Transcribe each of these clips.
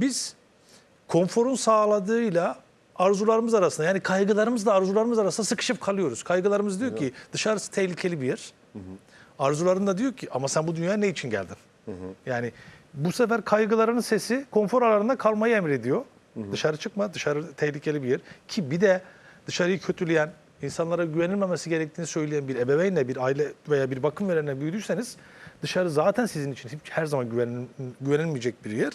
biz konforun sağladığıyla arzularımız arasında yani kaygılarımızla arzularımız arasında sıkışıp kalıyoruz. Kaygılarımız diyor ki dışarısı tehlikeli bir yer. Arzuların da diyor ki ama sen bu dünyaya ne için geldin? Yani bu sefer kaygılarının sesi konfor alanında kalmayı emrediyor. Dışarı çıkma, dışarı tehlikeli bir yer. Ki bir de dışarıyı kötüleyen, insanlara güvenilmemesi gerektiğini söyleyen bir ebeveynle, bir aile veya bir bakım verenle büyüdüyseniz dışarı zaten sizin için hiç her zaman güven, güvenilmeyecek bir yer.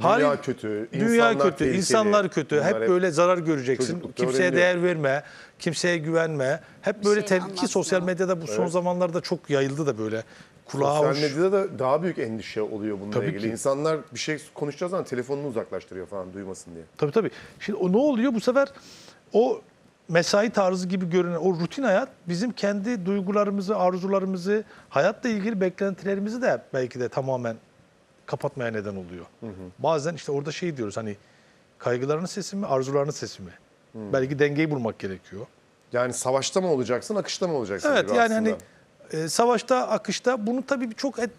Dünya Hali- kötü, Dünya insanlar kötü, tehlikeli. insanlar kötü. Bunlar hep hep böyle zarar göreceksin. Kimseye öğreniliyor. değer verme, kimseye güvenme. Hep böyle şey tehlike sosyal medyada bu son Evet. zamanlarda çok yayıldı da böyle kulağa Sosyal hoş. medyada da daha büyük endişe oluyor bununla Tabii ilgili. ki. İnsanlar bir şey konuşacağı zaman telefonunu uzaklaştırıyor falan duymasın diye. Tabii tabii. Şimdi o ne oluyor bu sefer? O mesai tarzı gibi görünen o rutin hayat bizim kendi duygularımızı, arzularımızı, hayatla ilgili beklentilerimizi de belki de tamamen kapatmaya neden oluyor. Bazen işte orada şey diyoruz hani kaygılarının sesi mi, arzularının sesi mi? Belki dengeyi bulmak gerekiyor. Yani savaşta mı olacaksın, akışta mı olacaksın? Evet yani aslında. hani e, savaşta, akışta bunun tabii çok et,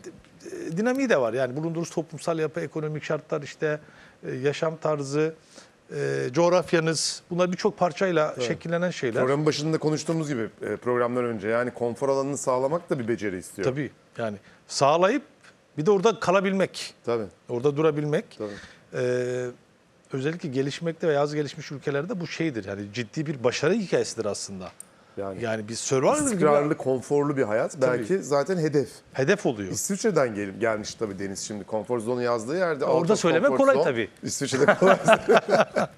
e, dinamiği de var. Yani bulunduğunuz toplumsal yapı, ekonomik şartlar, işte e, yaşam tarzı, e, coğrafyanız bunlar birçok parçayla şekillenen şeyler. Programın başında konuştuğumuz gibi e, programdan önce yani konfor alanını sağlamak da bir beceri istiyor. Tabii yani sağlayıp bir de orada kalabilmek, Tabii. orada durabilmek. Tabii. Ee, özellikle gelişmekte ve az gelişmiş ülkelerde bu şeydir. Yani ciddi bir başarı hikayesidir aslında. Yani, Yani bir survivor gibi istikrarlı, konforlu bir hayat belki zaten hedef. hedef oluyor. İsviçre'den gel, gelmiş tabii Deniz şimdi konfor zonu yazdığı yerde. Orada söyleme kolay zone. tabii. İsviçre'de kolay.